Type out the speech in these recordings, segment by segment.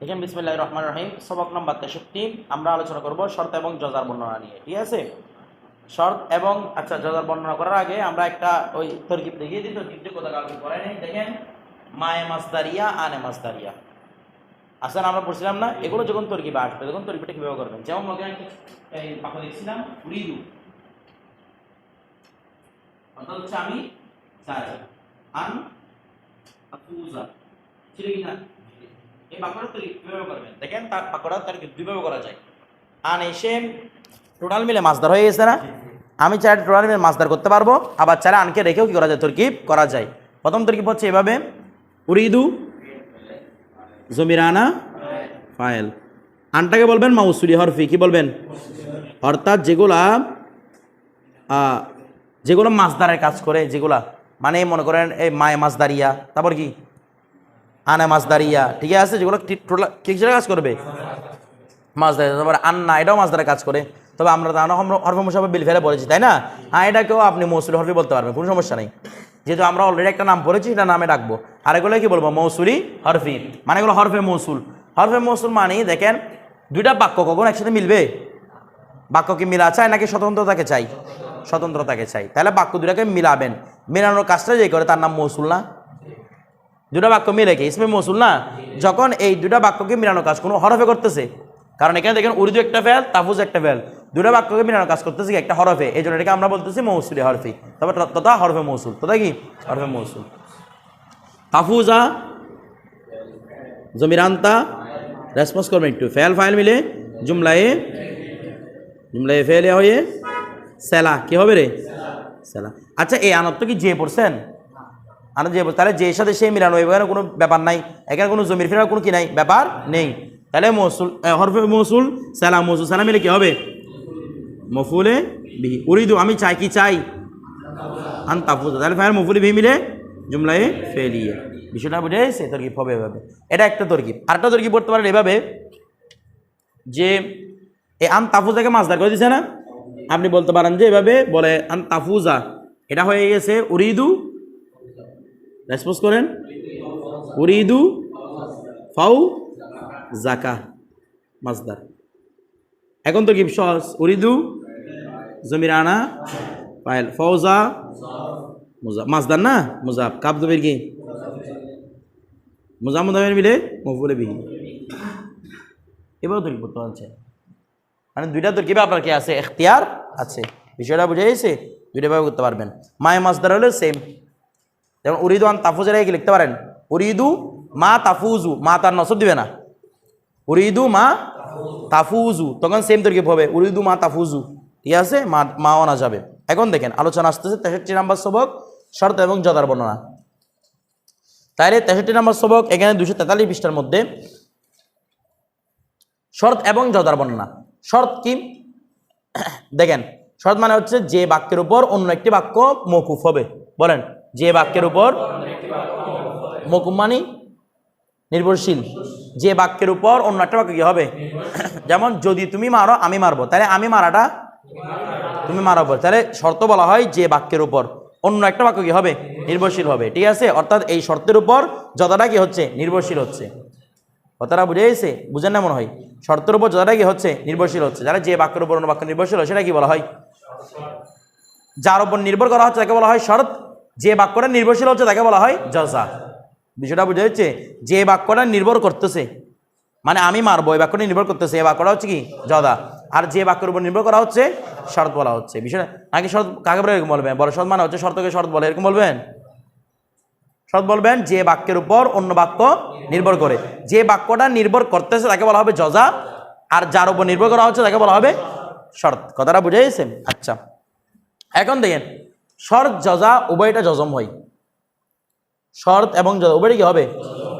দেখেন বিসমিল্লাহ রহমান রহিম, সবক নম্বর তেষট্টি। আমরা আলোচনা করব শর্ত এবং জজার বর্ণনা নিয়ে, ঠিক আছে? শর্ত এবং আচ্ছা জজার বর্ণনা করার আগে আমরা একটা ওই তরকিব দেখিয়ে দিই। তরকিবটি কোথাও কাউকে করে নেই। দেখেন, মায়ে মাস্তারিয়া আনে মাস্তারিয়া আসলে আমরা পড়ছিলাম না, এগুলো যখন তরকিবে আসবে, তখন তরকিবটা কীভাবে করবেন? যেমন মনে এই পাখা দেখছিলাম উড়িদু অর্থাৎ হচ্ছে আমি চাই আন আফুজা ছিল কি না? এই বাক্যটা তৈরি কীভাবে করবেন? দেখেন তার বাক্যটা তার দুইভাবে করা যায়? আন এসে টোটাল মিলে মাছদার হয়ে গেছে না? আমি চাই টোটাল মিলে মাছদার করতে পারব আবার চাইলে আনকে রেখেও কি করা যায়? তরকিব করা যায়। প্রথম তরকিব হচ্ছে এভাবে। উরিদু জমিরানা ফাইল আনটাকে বলবেন মাউসুলি হরফি কি বলবেন? অর্থাৎ যেগুলা যেগুলো মাছদারের কাজ করে যেগুলা মানে মনে করেন এই মায়ে মাছ দাঁড়িয়া তারপর কি? আনে মাছ দাঁড়িয়া। ঠিক আছে? যেগুলো কিসের কাজ করবে? মাছ দাঁড়িয়ে তারপর আন্না, এটাও মাছ ধরে কাজ করে। তবে আমরা তো হরফ মুসাফে বিল ফেলে বলেছি, তাই না? হ্যাঁ এটাকেও আপনি মৌসুলি হরফি বলতে পারবেন, কোনো সমস্যা নেই। যেহেতু আমরা অলরেডি একটা নাম পড়েছি, সেটা নামে রাখব। আর এগুলো কি বলব? মৌসুলি হরফি। মানে এগুলো হরফে মৌসুল। হরফে মৌসুল মানে দেখেন, দুইটা বাক্য কখন একসাথে মিলবে? বাক্য কি মিলা চায় নাকি স্বতন্ত্রতাকে চাই স্বতন্ত্রতাকে চাই তাহলে বাক্য দুটাকে মিলাবেন। মেলানোর কাজটা যে করে, তার নাম মৌসুল না? দুটা বাক্য মিলে কি? ইসমে মৌসুল না? যখন এই দুটা বাক্যকে মিলানোর কাজ কোনো হরফে করতেছে। কারণ এখানে দেখেন উর্দু একটা ফেল, তাফুজ একটা ফেল। দুটা বাক্যকে মিলানোর কাজ করতেছে একটা হরফে। এই জন্য এটাকে আমরা বলতেছি মৌসুলি হরফি। তবে তথা হরফে মৌসুল। তথা কি? হরফে মৌসুল। তাফুজা, জমিরান্তা, রেসপন্স করবেন একটু। ফেল, ফাইল মিলে জুমলায়ে জুমলায়ে ফেল হয়ে, সেলা। কি হবে রে? সেলা। আচ্ছা এই আনত কি যে পড়ছেন? আনত যে তাহলে যে সাথে সে মিলানো, এখানে কোনো ব্যাপার নাই। এখানে কোনো জমির ফেরার কোনো কি নাই? ব্যাপার নেই। তাহলে মৌসুল হরফে মৌসুল সেলা মৌসুল সেলা মিলে কি হবে, মফুলে বিহি। উরিদু, আমি চাই কি চাই? আন তাফুজ তাহলে ফায়ার মফুলি বিহি মিলে জুমলায়ে ফেলিয়ে। বিষয়টা বুঝে সে তরকিব হবে এভাবে। এটা একটা তরকিব। আরেকটা তরকিব পড়তে পারেন এভাবে যে এই আন তাফুজাকে মাছদার করে দিছে না? আপনি বলতে পারেন যে এভাবে বলে আন তাফুজা এটা হয়ে গেছে উরিদু রেসপন্স করেন উরিদু ফাউ জাকা মাছদার এখন তো কি সহজ। উরিদু জমির আনা পায়েল ফৌজা মুজা মাছদার না? মুজাব কাব দবির কি মুজা মুদাবের মিলে মফুলে বিহি এবারও তৈরি করতে পারছে মানে দুইটা তরকিবে আপনার কি আছে? এখতিয়ার আছে। বিষয়টা বুঝে গেছে দুইটা ভাবে করতে পারবেন। মায়ে মাছদার হলে সেম যেমন উরিদু আন তাফুজের কি লিখতে পারেন? উরিদু মা তাফুজু, মা তার নসব দিবে না। উরিদু মা তাফুজু, তখন সেম তরকিব হবে? উরিদু মা তাফুজু। ঠিক আছে? মা মা আনা যাবে। এখন দেখেন, আলোচনা আসতেছে তেষট্টি নাম্বার সবক, শর্ত এবং জদার বর্ণনা। তাইলে তেষট্টি নম্বর সবক, এখানে দুশো তেতাল্লিশ পৃষ্ঠার মধ্যে শর্ত এবং জদার বর্ণনা। শর্ত কি? দেখেন, শর্ত মানে হচ্ছে যে বাক্যের উপর অন্য একটি বাক্য মকুফ হবে। বলেন। যে বাক্যের উপর মকুফ মানে নির্ভরশীল। যে বাক্যের উপর অন্য একটা বাক্য কি হবে? যেমন, যদি তুমি মারো, আমি মারবো। তাহলে আমি মারাটা তুমি মারাবো। তাহলে শর্ত বলা হয় যে বাক্যের উপর। অন্য একটা বাক্য কি হবে? নির্ভরশীল হবে। ঠিক আছে? অর্থাৎ এই শর্তের উপর যতটা কি হচ্ছে? নির্ভরশীল হচ্ছে। কথাটা বুঝে গেছে? বুঝেন না মনে হয়? শর্তের উপর যতটা কি হচ্ছে? নির্ভরশীল হচ্ছে। যারা যে বাক্যের উপর অন্য বাক্য নির্ভরশীল হয়, সেটা কি বলা হয়? যার উপর নির্ভর করা হচ্ছে, তাকে বলা হয় শরৎ যে বাক্যটা নির্ভরশীল হচ্ছে তাকে বলা হয় জজা বিষয়টা বুঝে যাচ্ছে যে বাক্যটা নির্ভর করতেছে মানে আমি মারবো, এই বাক্যটা নির্ভর করতেছে, এই বাক্যটা হচ্ছে কি? জদা। আর যে বাক্যের উপর নির্ভর করা হচ্ছে শরৎ বলা হচ্ছে। বিষয়টা, নাকি শরৎ কাকে বলে এরকম বলবেন? বড় শরৎ মানে হচ্ছে শর্তকে শরৎ বলে, এরকম বলবেন? শরৎ বলবেন, যে বাক্যের উপর অন্য বাক্য নির্ভর করে। যে বাক্যটা নির্ভর করতেছে তাকে বলা হবে জজা আর যার উপর নির্ভর করা হচ্ছে তাকে বলা হবে শর্ত। কথাটা বুঝে গেছে আচ্ছা। এখন দেখেন শর্ত জজা উভয়টা জজম হয়। শর্ত এবং উভয়টা কি হবে?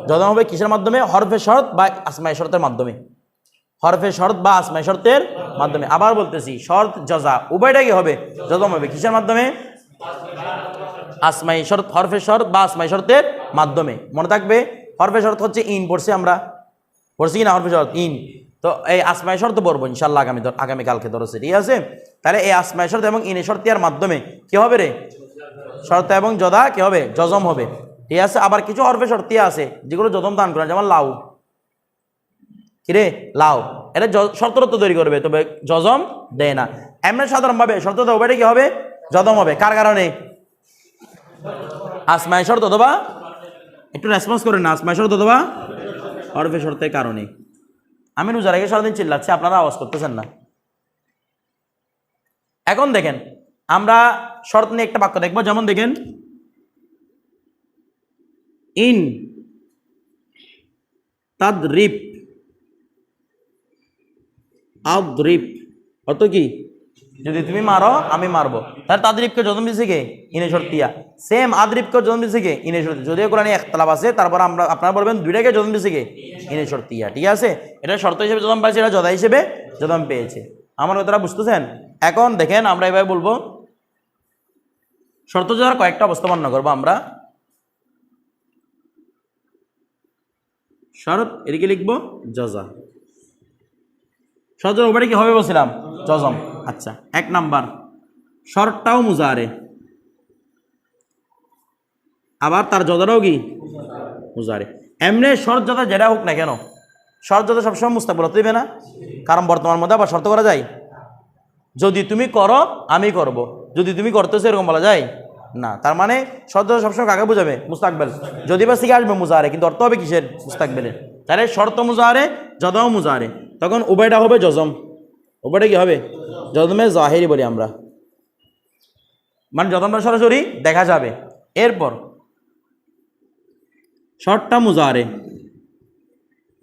জজম হবে কিসের মাধ্যমে? হরফে শর্ত বা আসমায় শর্তের মাধ্যমে। হরফে শর্ত বা আসমাই শর্তের মাধ্যমে। আবার বলতেছি, শর্ত জজা উভয়টা কি হবে? জজম হবে কিসের মাধ্যমে? আসমাই শর্ত, হরফে শর্ত বা আসমাই শর্তের মাধ্যমে। মনে থাকবে? হরফে শর্ত হচ্ছে ইন, পড়ছে আমরা। পড়ছি না? হরফে শর্ত, ইন। তো এই আসমাই শর্ত পড়ব ইনশাল্লাহ আগামী আগামীকালকে ধরেছে ঠিক আছে? তাহলে এই আসমাই শর্ত এবং ইনে শর্তিয়ার মাধ্যমে কি হবে রে? শর্ত এবং জদা কি হবে? জজম হবে। ঠিক আছে? আবার কিছু হরফে শর্তিয়া আছে, যেগুলো জজম দান করে, যেমন লাউ। কিরে লাউ। এটা শর্তরত্ব তৈরি করবে, তবে জজম দেয় না। এমনি সাধারণভাবে শর্ত দেবো এটা কি হবে? জজম হবে। কার কারণে? আসমায় শর্ত অথবা একটু রেসপন্স করেন না আসমায় শর্ত অথবা হরফে শর্তের কারণে। আমি রোজা রেখে সারাদিন চিল্লাচ্ছি, আপনারা আওয়াজ করতেছেন না। এখন দেখেন, আমরা শর্ত নিয়ে একটা বাক্য দেখব। যেমন দেখেন, ইন তাদরিপ আদ্রিপ অত কি? যদি তুমি মারো, আমি মারবো। তাহলে তাদরিপকে জন্ম দিছে কে? ইনে শর্তিয়া সেম আদ্রিপকে জন্ম দিছে কে? ইনে শর্তি। যদিও কোরআনে একতলাপ আছে, তারপর আমরা, আপনারা বলবেন দুইটাকে জন্ম দিছে কে? ইনে শর্তিয়া ঠিক আছে? এটা শর্ত হিসেবে জদম পাইছে, এটা জদা হিসেবে জদম পেয়েছে। আমার কথাটা বুঝতেছেন? এখন দেখেন, আমরা এভাবে বলব। শর্ত জোড়ার কয়েকটা অবস্থা বর্ণনা করব আমরা। শরৎ এদিকে লিখব, জজা। সজর ওপরে কি হবে বলছিলাম? জজম। আচ্ছা এক নাম্বার। শর্টটাও মুজারে আবার তার জদাটাও কি? মুজারে এমনি শর্ট জদা যেটা হোক না কেন শর্ট জদা সবসময় মুস্তাকবল হতে দিবে না। কারণ বর্তমান মধ্যে আবার শর্ত করা যায়। যদি তুমি করো, আমি করব। যদি তুমি করতেছো, এরকম বলা যায় না। তার মানে শর্ত সবসময় কাকে বোঝাবে? মুস্তাকবেল। যদি বা শিখে আসবে মুজাহারে, কিন্তু অর্থ হবে কিসের? মুস্তাকবেলের। তাহলে শর্ত মুজাহারে জদাও মুজাহারে। তখন উভয়টা হবে জজম উভয়টা কি হবে? জজমে জাহেরি বলি আমরা। মানে জজমটা সরাসরি দেখা যাবে। এরপর শর্টটা মুজাহারে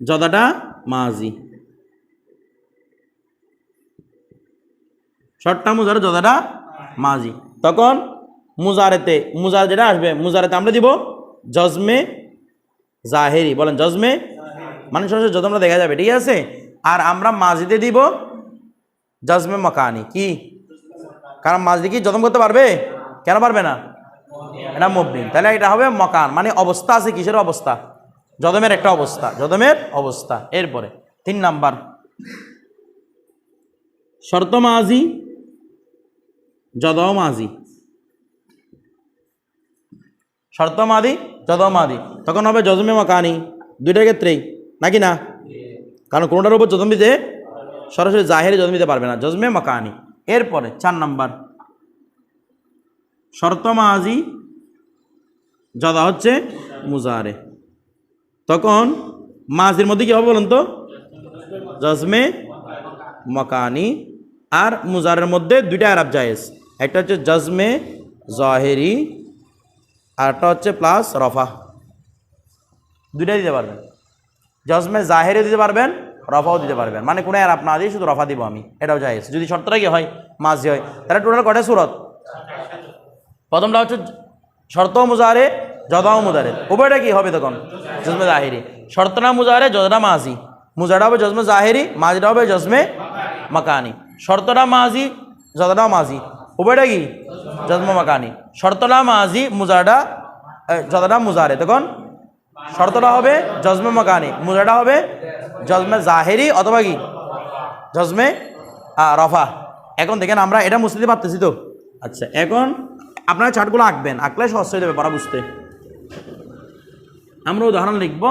জদাটা মাজি। শর্টটা মুজারে জদাটা মাজি। তখন মুজারেতে মুজার যেটা আসবে মুজারেতে আমরা দিব জজমে জাহেরি। বলেন জজমে মানে সরাসরি জজমটা দেখা যাবে, ঠিক আছে? আর আমরা মাজিতে দিব জজমে মকানি। কি? কারণ মাঝদি কি জজম করতে পারবে? কেন পারবে না? এটা মুভবিন তাহলে এটা হবে মকান। মানে অবস্থা আছে, কিসের অবস্থা? জদমের একটা অবস্থা। জদমের অবস্থা। এরপরে, তিন নাম্বার। শর্ত মাজি জদাও মাজি শর্ত মাদি জদাও মাদি তখন হবে জজমে মকানি। দুইটার ক্ষেত্রেই। নাকি না? কারণ কোনোটার উপর জজম দিতে সরাসরি জাহেরে জজম দিতে পারবে না। জজমে মাকানি। এরপরে চার নাম্বার। শর্ত মাজি জদা হচ্ছে মুজারে। তখন মাজির মধ্যে কি হবে বলুন তো? জজমে মকানি। আর মুজারের মধ্যে দুইটা আরব জায়েজ। একটা হচ্ছে জজমে জহেরি, আর একটা হচ্ছে প্লাস রফা। দুইটাই দিতে পারবেন। জজমে জাহেরি দিতে পারবেন, রফাও দিতে পারবেন। মানে কোনো আরব না দিয়ে শুধু রফা দিব আমি। এটাও জায়েজ। যদি শর্তটা কি হয়, মাঝি হয়। তাহলে টোটাল কটা সুরত? প্রথমটা হচ্ছে শর্ত মুজারে জদাও মুজারে উভয়টা কি হবে তখন? জজমে জাহেরি। শর্তনা মুজারে জদা মাঝি। মুজাটা হবে জজমে জাহেরি, মাঝিটা হবে জজমে মাকানি। শর্তটা মাঝি জদাটা মাঝি। উভয়টা কি? জজমে মাকানি। শর্তটা মাঝি মুজাটা জদাটা মুজারে তখন শর্তটা হবে জজমে মকানি মুজাটা হবে জজমে জাহেরি অথবা কি? জজমে রফা। এখন দেখেন আমরা এটা দিতে পারতেছি তো। আচ্ছা এখন আপনারা চার্টগুলো আঁকবেন। আঁকলে সহজ হয়ে যাবে পড়া বুঝতে। আমরা উদাহরণ লিখব।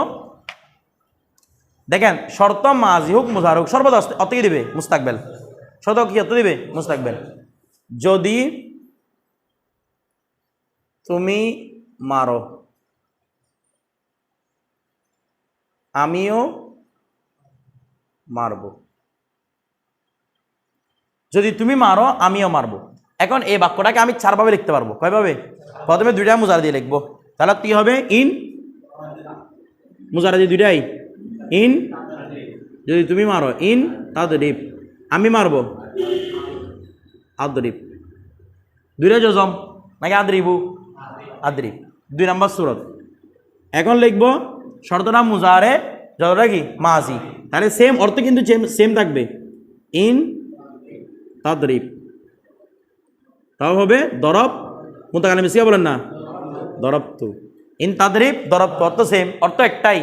দেখেন, শর্ত মাজি হোক, মুজার হোক, সর্বদা অত কি দিবে? মুস্তাকবেল। শর্ত কি অত দিবে? মুস্তাকবেল। যদি তুমি মারো আমিও মারবো। যদি তুমি মারো, আমিও মারবো। এখন এই বাক্যটাকে আমি চারভাবে লিখতে পারব। কয়ভাবে? প্রথমে দুইটা মুজারা দিয়ে লিখব। তাহলে কি হবে? ইন মুজারা দিয়ে দুইটাই। ইন যদি তুমি মারো, ইন তাদরিপ আমি মারবো। আদরিপ দুইটা জজম। নাকি আদরিবু? আদরিব। দুই নাম্বার সুরত। এখন লিখব শর্তটা মুজারে যতটা কি? মাজি। তাহলে সেম অর্থ কিন্তু সেম থাকবে। ইন তাদরিব তাও হবে দরব মুতাকালে মিশিয়া বলেন না? দরব তু ইন তাদরিব দরব তু অর্থ সেম অর্থ একটাই।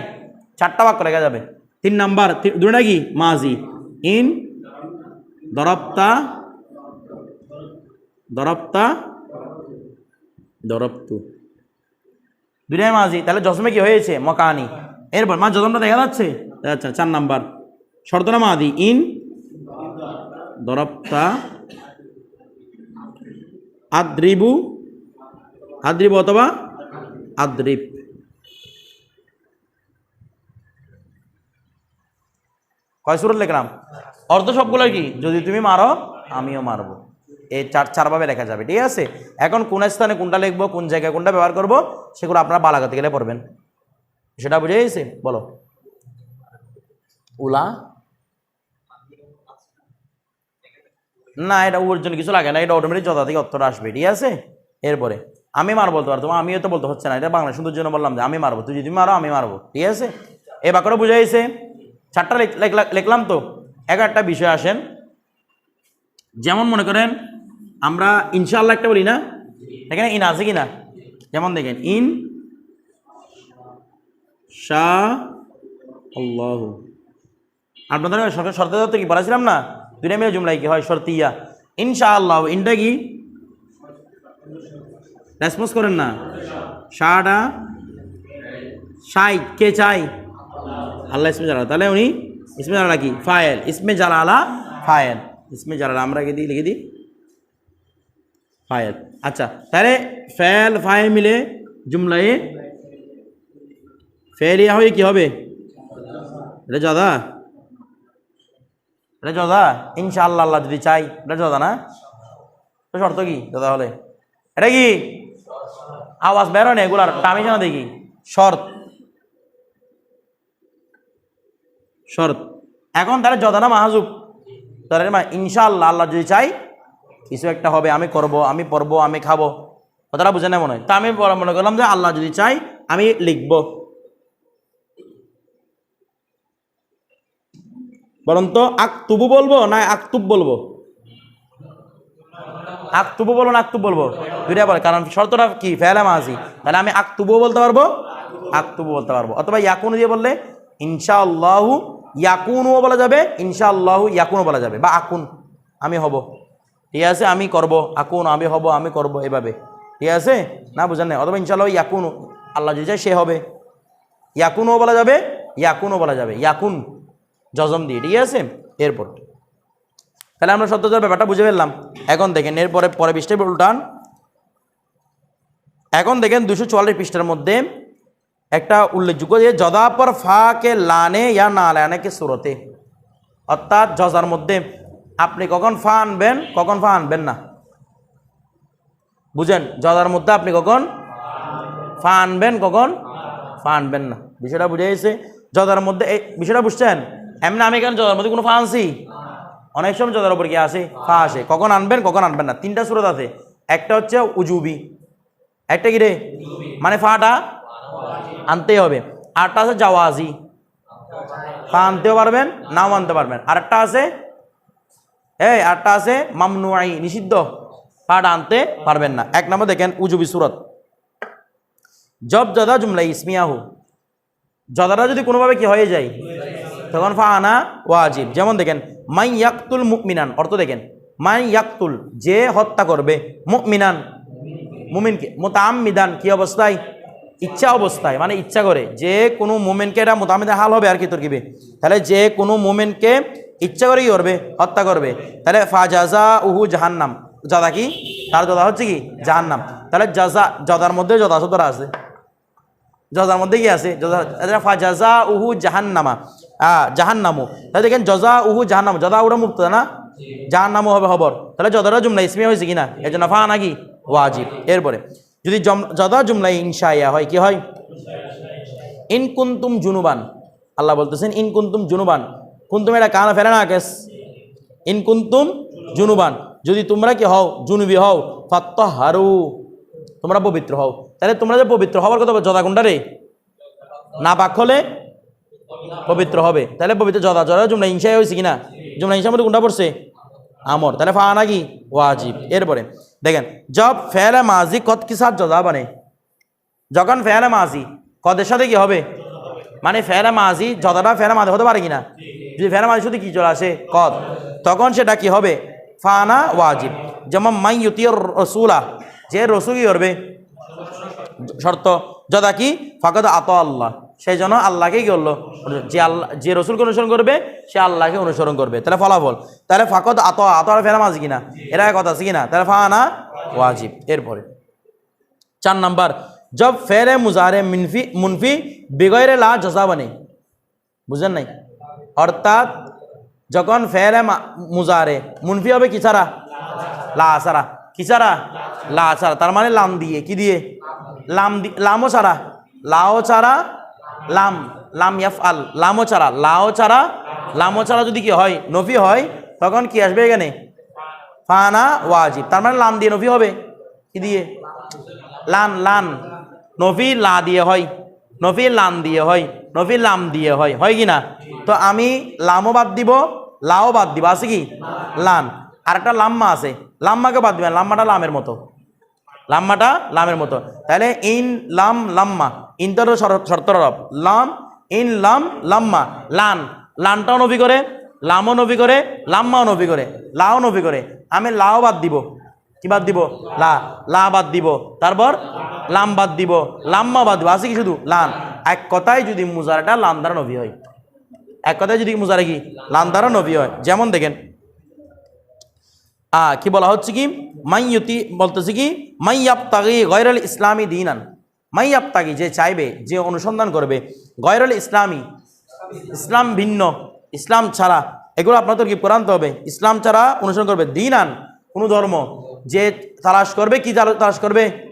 চারটা বাক্য লেখা যাবে। তিন নাম্বার দুটোটা কি মাজি। ইন দরবতা দরবতা, দরবতু। দুটাই মাঝি, তাহলে জসমে কি হয়েছে? মকানি। এরপর, মা জজমটা দেখা যাচ্ছে? আচ্ছা চার নাম্বার। শর্ত না মাদি ইন দরপ্তা আদ্রিবু আদ্রিবু অথবা আদ্রিব। কয় সুরত লিখলাম? অর্থ সবগুলো কি? যদি তুমি মারো, আমিও মারবো। এই চার, চারভাবে লেখা যাবে, ঠিক আছে? এখন কোন স্থানে কোনটা লিখব, কোন জায়গায় কোনটা ব্যবহার করব, সেগুলো আপনারা বালাগাতে গেলে পড়বেন। সেটা বুঝে গেছে? বলো। উলা? না, এটা ওর জন্য কিছু লাগে না, এটা অটোমেটিক যথা থেকে অর্থটা আসবে, ঠিক আছে? এরপরে, আমি মারবো বলতে পারতো আমিও তো বলতে হচ্ছে না, এটা বাংলা সুন্দর জন্য বললাম যে আমি মারবো, তুই যদি মারো, আমি মারবো, ঠিক আছে? এ বাক্যটা বুঝে গেছে? চারটা লেখ- লেখলা- লিখলাম তো। একটা বিষয় আসেন। যেমন মনে করেন আমরা ইনশাআল্লাহ একটা বলি না? এখানে ইন আছে কি না যেমন দেখেন, ইন শাহ আল্লাহ। আপনাদের শর্তে তো কি? বলেছিলাম না? দুইটা মিলে জুমলাই কি হয়? শর্তিয়া ইনশা আল্লাহ ইনটা কি? রেসপন্স করেন না। শাহটা শাই কে চাই? আল্লাহ, ইসমে জালালা। তাহলে উনি, ইসমে জালালা কি? ফায়েল। ইসমে জালালা, ফায়েল। ইসমে জালালা, আমরা কি দিই, লিখে দিই? ফায়েল। আচ্ছা তাহলে ফেল, ফায়ে মিলে জুমলায় ফেলিয়া হয়ে কি হবে? এটা জদা। এটা জদা। ইনশাআল্লাহ আল্লাহ যদি চাই, এটা জদা না? তো শর্ত কি জদা হলে? এটা কি? আওয়াজ বেরো না এগুলার? টামি না দেখি। শর্ত। শর্ত। এখন তাহলে জদা না মাহাজুব? তাহলে ইনশাআল্লাহ আল্লাহ যদি চাই কিছু একটা হবে, আমি করব, আমি পড়ব, আমি খাব। কথাটা বুঝে না মনে হয় তা আমি মনে করলাম যে আল্লাহ যদি চাই আমি লিখব। বরং তো আকতুবু বলব না আকতুব বলব? আকতুবু বলব না আক্তুব বলব? দুইটা বলে, কারণ শর্তটা কি? ফেলা মাঝি তাহলে আমি আক্তুবু বলতে পারব আক্তুবু বলতে পারব। অথবা ইয়াকুনু দিয়ে বললে, ইনশাআল্লাহু ইয়াকুনুও বলা যাবে, ইনশাআল্লাহু ইয়াকুনও বলা যাবে, বা আকুন, আমি হব। ঠিক আছে, আমি করব, আকুন, আমি হব, আমি করব এভাবে। ঠিক আছে? না, বুঝেন না অথবা ইনশাআল্লাহ ইয়াকুন, আল্লাহ যদি চায় সে হবে। ইয়াকুনও বলা যাবে ইয়াকুনও বলা যাবে। ইয়াকুন জজম দিয়ে, ঠিক আছে? এরপর। তাহলে আমরা সত্যতার ব্যাপারটা বুঝে ফেললাম। এখন দেখেন, এরপরে পরে পৃষ্ঠে উল্টান। এখন দেখেন দুশো চুয়াল্লিশ পৃষ্ঠার মধ্যে একটা উল্লেখযোগ্য যে জদা পর ফা কে লানে ইয়া না লানে কে সুরতে। অর্থাৎ জজার মধ্যে আপনি কখন ফা আনবেন? কখন ফা আনবেন না? বুঝেন জদার মধ্যে আপনি কখন ফা আনবেন, কখন ফা আনবেন না। বিষয়টা বুঝে গেছে? জদার মধ্যে, এই বিষয়টা বুঝছেন? এমনি আমি কেন জদার মধ্যে কোনো ফা আনছি? অনেক সময় জদার উপর কি আসে, ফা আসে। কখন আনবেন কখন আনবেন না। তিনটা সুরত আছে। একটা হচ্ছে উজুবি। একটা কি রে? মানে ফাটা আনতেই হবে। আরটা আছে জাওয়াজি। ফা আনতেও পারবেন, নাও আনতে পারবেন। আরেকটা আছে এই আটটা আছে মামনুয়াই নিষিদ্ধ। ফাটা আনতে পারবেন না। এক নম্বর দেখেন, উজুবি সুরত। জব জদা জুমলা ইসমিয়াহু। জদাটা যদি কোনোভাবে কি হয়ে যায়, তখন ফা আনা ওয়াজিব। যেমন দেখেন, মাই ইয়াকতুল মুকমিনান অর্থ দেখেন, মাই ইয়াকতুল, যে হত্যা করবে মুকমিনান মুমিনকে মোতামিদান কি অবস্থায়? ইচ্ছা অবস্থায় মানে ইচ্ছা করে। যে কোনো মোমেনকে এটা মোতামিদা হাল হবে আর কি তোর কিবে তাহলে যে কোনো মোমেনকে ইচ্ছা করে কি করবে হত্যা করবে। তাহলে ফাজাজা উহু জাহান্নাম। জাদা কি? তার জদা হচ্ছে কি? জাহান্নাম। তাহলে জাজা, জদার মধ্যে জদা শব্দটা আছে। জজার মধ্যে কি আছে? জাজা উহু জাহান্নামা। আহ জাহান্নামু। তাহলে দেখেন জজা উহু জাহান্নাম। জদা উড়া মুক্ত না? জাহান্নামু হবে খবর তাহলে জদারা জুমলা ইসমিয়া হয়েছে কিনা? এই জন্য ফা নাকি? ওয়াজিব। এরপরে, যদি জদা জুমলাই ইনশাইয়া হয়, কি হয়? ইন কুন্তুম জুনুবান। আল্লাহ বলতেছেন, ইন কুন্তুম জুনুবান। কুন্তুম এটা কানা ফেলে না কেস। ইন কুন্তুম জুনুবান। যদি তোমরা কি হও, জুনুবি হও ফাত্ত হারু তোমরা পবিত্র হও। তাহলে তোমরা যে পবিত্র হওয়ার কথা জদা কোনটা রে? না পাক হলে পবিত্র হবে। তাহলে পবিত্র জদা জদা জুমলা ইনসাই হয়েছে কিনা? জুমলা ইনসার মধ্যে কোনটা পড়ছে? আমর। তাহলে ফা নাকি ওয়াজিব। এরপরে দেখেন, জব ফেলে মাজি কত কি সাথ জদা বানে? যখন ফেলে মাজি, কদের সাথে কি হবে? মানে ফেলে মাঝি যতটা ফেরা মাঝে হতে পারে কিনা? যদি ফেরা মাঝি শুধু কি চলে আসে? কদ। তখন সেটা কি হবে? ফানা ওয়াজিব। যেমন মাই ইউতিয়র রসুলা যে রসুল কি করবে? শর্ত। যদা কি? ফাকদ আত আল্লাহ। সেই জন্য আল্লাহকে কি করল? যে আল্লাহ যে রসুলকে অনুসরণ করবে সে আল্লাহকে অনুসরণ করবে। তাহলে ফলাফল? তাহলে ফাকত আত আত ফেরাম আছে কিনা? এরা এক কথা আছে কিনা? তাহলে ফানা ওয়াজিব। এরপরে। চার নাম্বার। জব ফেরে মুজারে মিনফি মুনফি বিগয়রে লা জজা বনে বুঝলেন নাই অর্থাৎ যখন ফেরে মুজারে মুনফি হবে কি লা ছাড়া কি লা ছাড়া তার মানে লাম দিয়ে কি দিয়ে লাম লামও ছাড়া লাও ছাড়া লাম লাম ইয়াফ আল লামও ছাড়া লাও ছাড়া লামও ছাড়া যদি কি হয় নফি হয় তখন কি আসবে এখানে ফানা ওয়াজিব তার মানে লাম দিয়ে নফি হবে কি দিয়ে লান লান নফি লা দিয়ে হয় নফি লাম দিয়ে হয় নফি লাম দিয়ে হয় হয় কি না? তো আমি লামও বাদ দিব, লাও বাদ দিব, আছে কি? লান আর একটা লাম্মা আছে। লাম্মাকে বাদ দিবেন, লাম্মাটা লামের মতো। লাম্মাটা লামের মতো। তাহলে ইন, লাম, লাম্মা। ইনটার শর্ত রব। লাম, ইন, লাম, লাম্মা। লান। লানটাও নবী করে, লামও নবী করে, লাম্মাও নবী করে, লাও নবী করে। আমি লাও বাদ দিব। কি বাদ দিব? লা। লা বাদ দিব। তারপর লাম বাদ দিব। লাম্মা বাদ দিব। আছে কি শুধু? লান। এক কথায় যদি মুজারাটা লাম দ্বারা নবী হয়। এক কথায় যদি মুজারা কি? লাম দ্বারা নবী হয়। যেমন দেখেন। আ, কি বলা হচ্ছে কি? মাইয়ুতি বলতেছে কি? মাইয়াব তাগি গয়রল ইসলামী দিনান। মাইয়াব তাগি যে চাইবে, যে অনুসন্ধান করবে, গয়রল ইসলামী, ইসলাম ভিন্ন, ইসলাম ছাড়া। এগুলো আপনাদের কি কোরআনতে হবে। ইসলাম ছাড়া অনুসরণ করবে। দিনান, কোনো ধর্ম। যে তালাশ করবে, কি তালা- তালাশ করবে?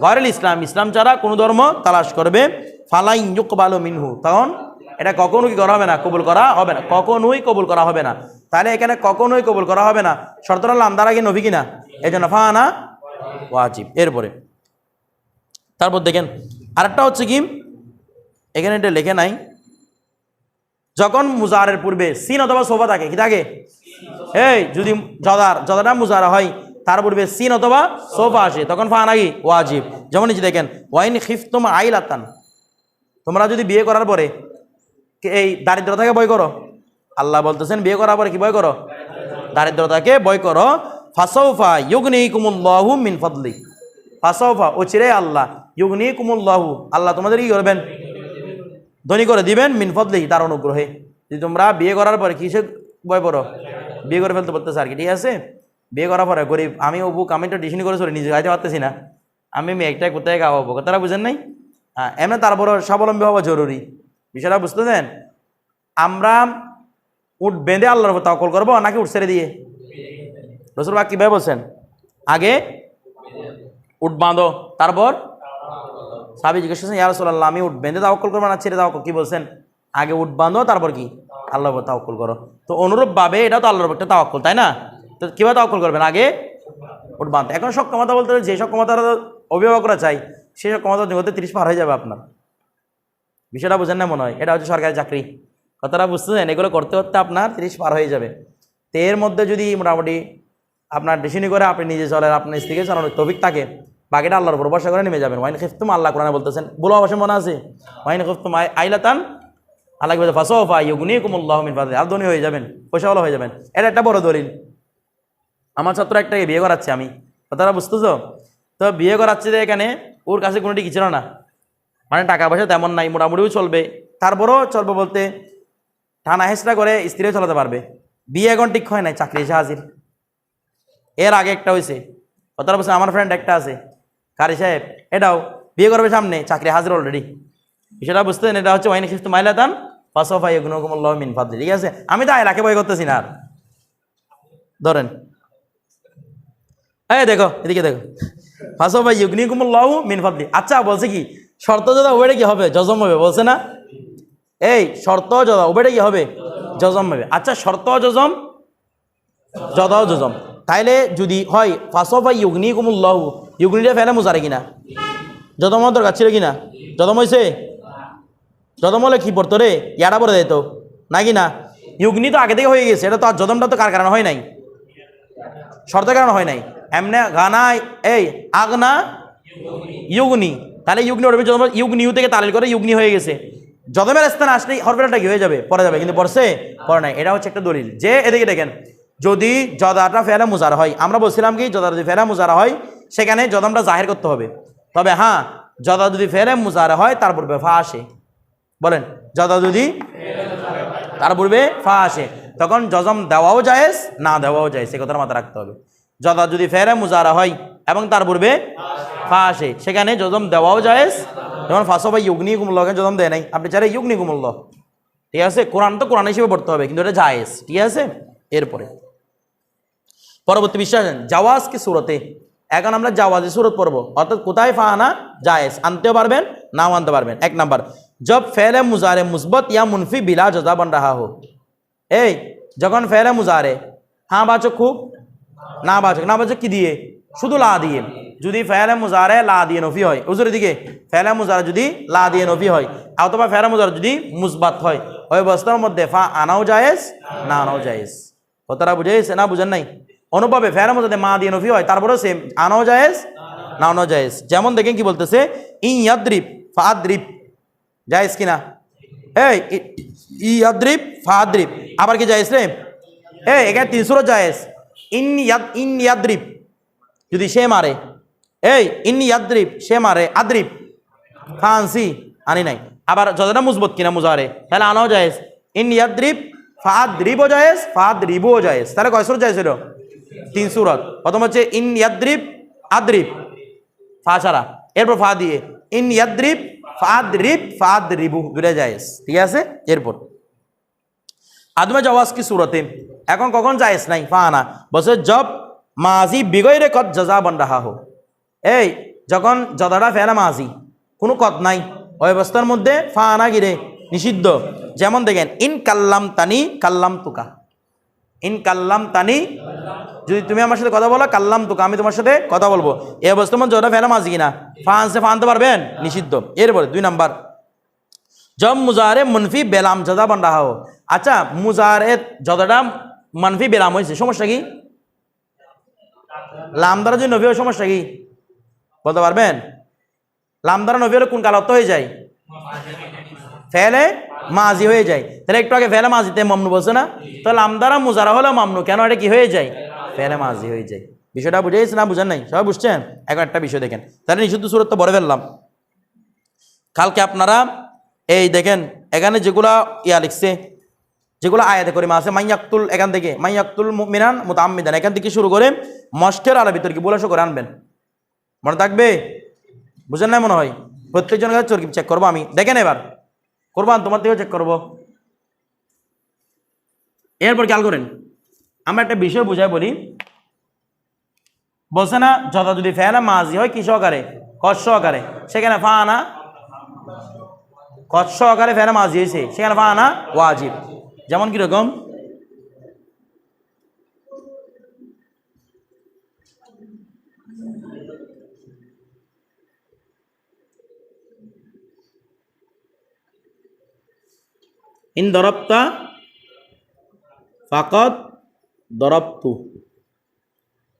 গয়রল ইসলাম। ইসলাম ছাড়া কোনো ধর্ম তালাশ করবে। ফালাই ইউকবালো মিনহু। তখন এটা কখনো কি করা হবে না? কবুল করা হবে না। কখনোই কবুল করা হবে না। তাহলে এখানে কখনোই কবুল করা হবে না। শর্তরাল আমদার আগে নবী কিনা? এই জন্য ফানা ওয়াজিব। এরপরে, তারপর দেখেন, আরেকটা হচ্ছে কি? এখানে এটা লেখে নাই। যখন মুজারের পূর্বে সিন অথবা সোফা থাকে, কি থাকে? এই, যদি জদার, জদাটা মুজারা হয়, তার পূর্বে সিন অথবা সোফা আসে, তখন ফানাগি ওয়াজিব। যেমন নিচে দেখেন, ওয়াইন খিফতুম আইল আতান তোমরা যদি বিয়ে করার পরে এই দারিদ্রতাকে বই করো? আল্লাহ বলতেছেন, বিয়ে করার পরে কি বই করো? দারিদ্রতাকে বই করো। ফাসৌফা ইউগনি কুমুল্লাহু মিন ফদলি ফাসৌফা ও চিরে আল্লাহ। ইউগনি কুমুল্লাহু আল্লাহ তোমাদের কি করবেন? ধনী করে দিবেন, মিন ফদলি তার অনুগ্রহে। যদি তোমরা বিয়ে করার পরে কিসে বয় পড়ো? বিয়ে করে ফেলতে বলতেছে আর কি, ঠিক আছে? বিয়ে করার পরে গরিব, আমি বুক আমি তো করে চলি নিজে গাইতে পারতেছি না। আমি মেয়েটাই কোথায় খাওয়াবো তারা বুঝেন নাই? হ্যাঁ এমনি তারপরও স্বাবলম্বী হওয়া জরুরি। বিষয়টা বুঝতে দেন আমরা উঠ বেঁধে আল্লাহর উপর তাকল করব নাকি উঠ ছেড়ে দিয়ে? রসুল বাক কীভাবে বলছেন? আগে উঠ বাঁধো, তারপর সাবি জিজ্ঞেস করছেন, ইয়া রাসূলুল্লাহ, আমি উঠ, বেঁধে তাওয়াক্কুল করব না, ছেড়ে তাওয়াক্কুল, কি বলছেন? আগে উঠ, বাঁধো, তারপর কি? আল্লাহর উপর তাওয়াক্কুল করো। তো অনুরূপভাবে এটাও তো আল্লাহর উপর একটা তাওয়াক্কুল, তাই না? তো কীভাবে তাওয়াক্কুল করবেন? আগে উঠ বাঁধতে এখন সক্ষমতা বলতে যে সক্ষমতা অভিভাবকরা চাই, সেই সক্ষমতা জগতে তিরিশ পার হয়ে যাবে আপনার। বিষয়টা বুঝেন না মনে হয়? এটা হচ্ছে সরকারি চাকরি। কথাটা বুঝতেছেন এগুলো করতে করতে আপনার তিরিশ পার হয়ে যাবে। তো এর মধ্যে যদি মোটামুটি আপনার ডিসিনি করে আপনি নিজে চলেন, আপনার স্ত্রীকে চালানোর তবিক থাকে বাকিটা আল্লাহর উপর ভরসা করে নেমে যাবেন। ওয়াইন খিফতুম আল্লাহ কোরআনে বলতেছেন, বলো অবশ্যই মনে আছে? ওয়াইন খিফতুম আই- আইলাতান, আল্লাহ বলছে ফাসোফা ইউগুনি কুমুল্লাহ মিন ফাদলি আর ধনী হয়ে যাবেন পয়সাওয়ালা হয়ে যাবেন। এটা একটা বড় দলিল। আমার ছাত্র একটাকে বিয়ে করাচ্ছে আমি। তারা বুঝতেছো? তো বিয়ে করাচ্ছে যে এখানে, ওর কাছে কোনোটি কিছু না? মানে টাকা পয়সা তেমন নাই, মোটামুটিও চলবে। তারপরও চলবে বলতে টানা হেসরা করে স্ত্রীও চালাতে পারবে। বিয়ে এখন ঠিক হয় নাই, চাকরি এসে হাজির। এর আগে একটা হয়েছে। কথাটা বলছে আমার ফ্রেন্ড একটা আছে। কারি সাহেব, এটাও বিয়ে করবে সামনে, চাকরি হাজির অলরেডি বিষয়টা বুঝতেন এটা হচ্ছে ওয়াইন খিস্ত মাইলাতান, ফাসফা ইগুনকুমুল্লাহ মিন ফাদলি। ঠিক আছে? আমি তো এলাকে বই করতেছি না আর। ধরেন। এই দেখো, এদিকে দেখো। ফাঁসো ভাই ইউগনিকুমুল্লাহু মিন ফাদলি। আচ্ছা বলছে কি, শর্ত যদা ওবেটা কি হবে? জজম হবে, বলছে না? এই, শর্ত যদা ওবেটা কি হবে? জজম হবে। আচ্ছা শর্ত জজম যদাও জজম। তাইলে যদি হয় ফাঁসো ভাই ইউগনিটা ফেলে মুজারে কিনা? যদম হওয়ার দরকার ছিল কিনা? যদম হয়েছে যদম হলে কি পড়তো রে? ইয়াটা পড়ে যেত নাকি না ইউগনি তো আগে থেকে হয়ে গেছে, এটা তো আর যদমটা তো কার কারণে হয় নাই? শর্তের কারণে হয় নাই। এমনি গানা এই আগনা ইউগনি। তাহলে ইউগনি ওর যদম ইউগনি ইউ থেকে তালিল করে ইউগনি হয়ে গেছে। যদমের স্থানে আসলেই হরফেরটা কি হয়ে যাবে? পরে যাবে, কিন্তু পড়ছে? পরে নাই। এটা হচ্ছে একটা দলিল। যে এদিকে দেখেন, যদি জদাটা ফেরা মুজারা হয়, আমরা বলছিলাম কি জদা যদি ফেরা মুজারা হয় সেখানে জদমটা জাহির করতে হবে। তবে হ্যাঁ যদা যদি ফেলে মুজারে হয়, তার পূর্বে ফা আসে। বলেন যদা যদি তার পূর্বে ফা আসে। তখন জজম দেওয়াও জায়েজ, না দেওয়াও যায় সে কথাটা মাথা রাখতে হবে। যদা যদি ফেরে মুজারা হয় এবং তার পূর্বে ফা আসে। সেখানে জজম দেওয়াও জায়েজ, যেমন ফাঁসো বা ইউগনি কুমুল্ল জজম দেয় নাই। আপনি চাইলে ইউগনি কুমুল্ল ঠিক আছে? কোরআন তো কোরআন হিসেবে পড়তে হবে, কিন্তু এটা জায়েজ। ঠিক আছে? এরপরে। পরবর্তী বিশ্বাস জাওয়াজ কি সুরতে? এখন আমরা জাওয়াজি সুরত পড়ব। অর্থাৎ কোথায় ফাহানা? জায়েজ। আনতেও পারবেন, নাও আনতে পারবেন। এক নাম্বার, জব ফেলে মুজারে মুসবত ইয়া মুনফি বিলা জজা বন রাহা হো এই, যখন ফেলে মুজারে হ্যাঁ বাচক খুব? না বাচক। না বাচক কি দিয়ে? শুধু লা দিয়ে। যদি ফেলে মুজারে, লা দিয়ে নফি হয়। উজুরের দিকে ফেলে মুজারে যদি লা দিয়ে নফি হয় অথবা ফেলে মুজারে যদি মুসবাত হয়, ওই অবস্থার মধ্যে ফা আনাও জায়েজ, না আনাও জায়েজ। ও তারা বুঝেছে না বুঝেন নাই? অনুভবে ফেরা মধ্যে মা দিয়ে নফি হয়, তারপরেও সেম আনাও জায়েজ না আনাও জায়েজ। যেমন দেখেন কি বলতেছে ইয়াদ্রিপ ফাদ্রিপ জায়েজ কিনা? এই ইয়াদ্রিপ ফাদ্রিপ আবার কি জায়েজ রে? এই, এখানে তিনশোর জায়েজ। ইন ইয়াদ, ইন ইয়াদ্রিপ যদি সে মারে। এই, ইন ইয়াদ্রিপ সে মারে। আদ্রিপ ফান্সি, আনি নাই। আবার যতটা মুজবত কিনা মুজারে তাহলে আনাও জায়েজ। ইন ইয়াদ্রিপ ফাদ রিবও জায়েজ রিবও জায়েজ। তাহলে কয় সুরত জায়েজ হলো? তিন সুরত। প্রথম হচ্ছে, ইন ইয়াদ্রিপ আদ্রিপ ফা এরপর ফা দিয়ে, ইন ইয়াদ্রিপ ফাদ রিপ ফাদ রিবু দুটা জায়েজ। ঠিক আছে? এরপর। আদমে জওয়াজ কি সুরতে? এখন কখন জায়েজ? নাই, ফা আনা বসে জব মাজি বিগৈরে কত জজা বন রাহা হো এই, যখন জদাটা ফেলা মাজি, কোনো কত নাই। ওই অবস্থার মধ্যে ফা আনা গিরে নিষিদ্ধ। যেমন দেখেন, ইন কাল্লাম তানি কাল্লাম তুকা ইন কাল্লাম তানি, যদি তুমি আমার সাথে কথা বলো, কাল্লাম তুকা, আমি তোমার সাথে কথা বলব। এই অবস্থার মধ্যে জদা ফেলা মাজি কিনা? ফা আনছে ফা আনতে পারবেন? নিষিদ্ধ। এরপরে দুই নাম্বার। জব মুজারে মনফি বেলাম জদা বান রাহা আচ্ছা মুজারে যতটা মানফি বেলাম হয়েছে, সমস্যা কি? লামদারা যদি হয়, সমস্যা কি? বলতে পারবেন? লামদারা নবী হলে কোন কালত হয়ে যায়? ফেলে মাজি হয়ে যায়। তাহলে একটু আগে ফেলে মাজিতে মামনু বলছে না? তাহলে আমদারা মুজারা হলো মামনু। কেন এটা কি হয়ে যায়? ফেলে মাজি হয়ে যায়। বিষয়টা বুঝে গেছে না বুঝেন নাই? সবাই বুঝছেন? এখন একটা বিষয় দেখেন। তাহলে নিষিদ্ধ সুরত তো বলে ফেললাম। কালকে আপনারা এই দেখেন, এখানে যেগুলা ইয়া লিখছে, যেগুলো আয়াতে করিমা আছে, মাইয়াক্তুল, এখান থেকে, মাইয়াক্তুল মিনান মুতাম্মিদান। এখান থেকে শুরু করে মস্কের আলো ভিতর কি বলে করে আনবেন। মনে থাকবে? বুঝেন না মনে হয়? প্রত্যেকজনের কাছে চর্কি চেক করব আমি? দেখেন এবার। করবান তোমার থেকেও চেক করব। এরপর খেয়াল করেন, আমরা একটা বিষয় বুঝাই বলি। বলছে না, যথা যদি ফেলা মাঝি হয় কি সহকারে? কষ সহকারে? সেখানে ফা আনা কষ সহকারে ফেলা মাঝি হয়েছে? সেখানে ফা আনা ওয়াজিব। যেমন কীরকম? ইন দরপ্তা ফাকত দরপ্তু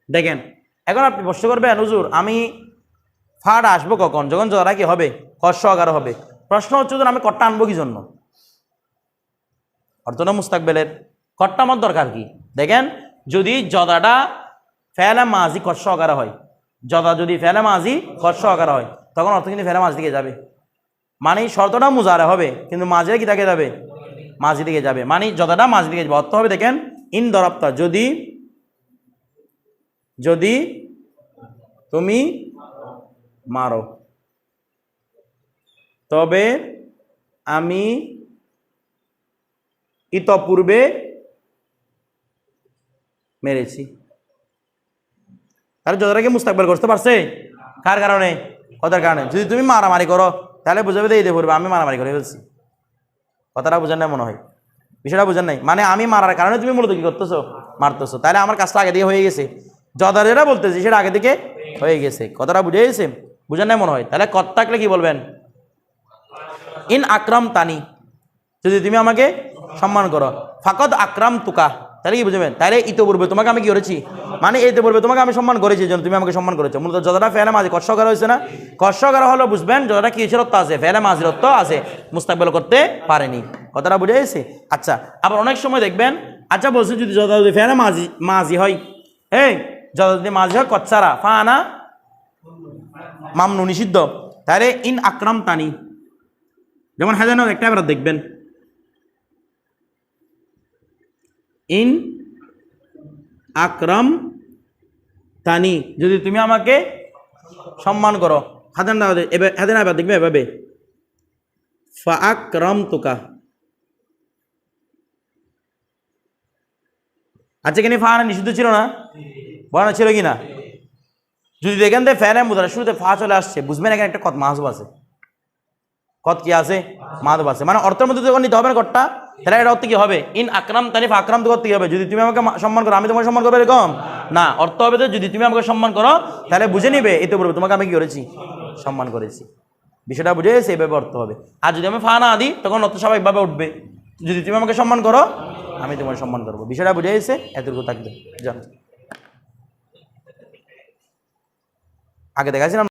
দেখেন, এখন আপনি প্রশ্ন করবেন, হুজুর, আমি ফাট আসব কখন? যখন জরা কি হবে? কষ্ট আকার হবে। প্রশ্ন হচ্ছে আমি কট্টা আনব কি জন্য অর্থনা মুস্তাকবেলের। কট্টা আমার দরকার কি? দেখেন, যদি জদাটা ফেলে মাঝি কষ্ট আকার হয়, জদা যদি ফেলে মাঝি কষ্ট আকার হয়, তখন অর্থ কিন্তু ফেলে মাঝ দিকে যাবে। মানে শর্তটা মুজারে হবে, কিন্তু মাঝে কি তাকে যাবে? মাঝি দিকে যাবে। মানে যতটা মাঝি দিকে যাবে, অর্থ হবে দেখেন, ইন দরপ্তা যদি যদি তুমি মারো। তবে আমি ইতপূর্বে মেরেছি। তাহলে যতটাকে মুস্তাকবেল করতে পারছে? কার কারণে? কথার কারণে। যদি তুমি মারামারি করো, তাহলে বুঝাবে দিয়ে পড়বে আমি মারামারি করে ফেলছি। কথাটা বুঝেন নাই মনে হয়। বিষয়টা বুঝেন নাই। মানে আমি মারার কারণে তুমি মূলত কি করতেছো? মারতেছো। তাহলে আমার কাজটা আগে দিয়ে হয়ে গেছে। যদা যেটা বলতেছি, সেটা আগে দিকে হয়ে গেছে। কথাটা বুঝে গেছে? বুঝেন নাই মনে হয়? তাহলে কত থাকলে কি বলবেন? ইন আক্রাম তানি যদি তুমি আমাকে সম্মান করো। ফাকদ আক্রাম তুকা তাহলে কি বুঝবেন? তাহলে ইতিপূর্বে তোমাকে আমি কি করেছি? মানে ইতিপূর্বে তোমাকে আমি সম্মান করেছি জন্য তুমি আমাকে সম্মান করেছ। মূলত যতটা ফেলে মাঝে কষ্ট করা হয়েছে না, কষ্ট করা হলো বুঝবেন, যতটা কি রত্ব আছে ফেলে মাঝি রত্ব আছে, মুস্তাকবেল করতে পারেনি। কথাটা বুঝে গেছে? আচ্ছা আবার অনেক সময় দেখবেন আচ্ছা বলছি যদি যত যদি ফেলে মাঝি মাঝি হয়, এই যত যদি মাঝি হয় কচ্ছারা ফা আনা মামনু নিষিদ্ধ। তাহলে ইন আকরাম তানি যেমন হ্যাঁ যেন একটা এবার দেখবেন ইন আকরাম তানি। যদি তুমি আমাকে সম্মান করো। হাতেন না এবার হাতেন এবার দেখবে এভাবে। ফা আকরাম তুকা আচ্ছা কেন ফা নিষিদ্ধ ছিল না? বলা ছিল কি না? যদি দেখেন যে ফ্যানের মুদারা, শুরুতে ফা চলে আসছে, বুঝবেন এখানে একটা কত মাহজব আছে। কত কি আছে? মাধব আছে। মানে অর্থের মধ্যে যখন নিতে হবে না কটটা তাহলে এটা অর্থ কি হবে? ইন আকরাম তানিফ আকরাম তো করতে হবে? যদি তুমি আমাকে সম্মান করো, আমি তোমাকে সম্মান করব এরকম? না, অর্থ হবে তো যদি তুমি আমাকে সম্মান করো, তাহলে বুঝে নিবে, এতে বলবে তোমাকে আমি কি করেছি? সম্মান করেছি। বিষয়টা বুঝে সেইভাবে অর্থ হবে। আর যদি আমি ফা না দিই তখন অর্থ স্বাভাবিকভাবে উঠবে। যদি তুমি আমাকে সম্মান করো, আমি তোমাকে সম্মান করব। বিষয়টা বুঝে এসে এতটুকু থাকবে। জান আগে দেখাছিলাম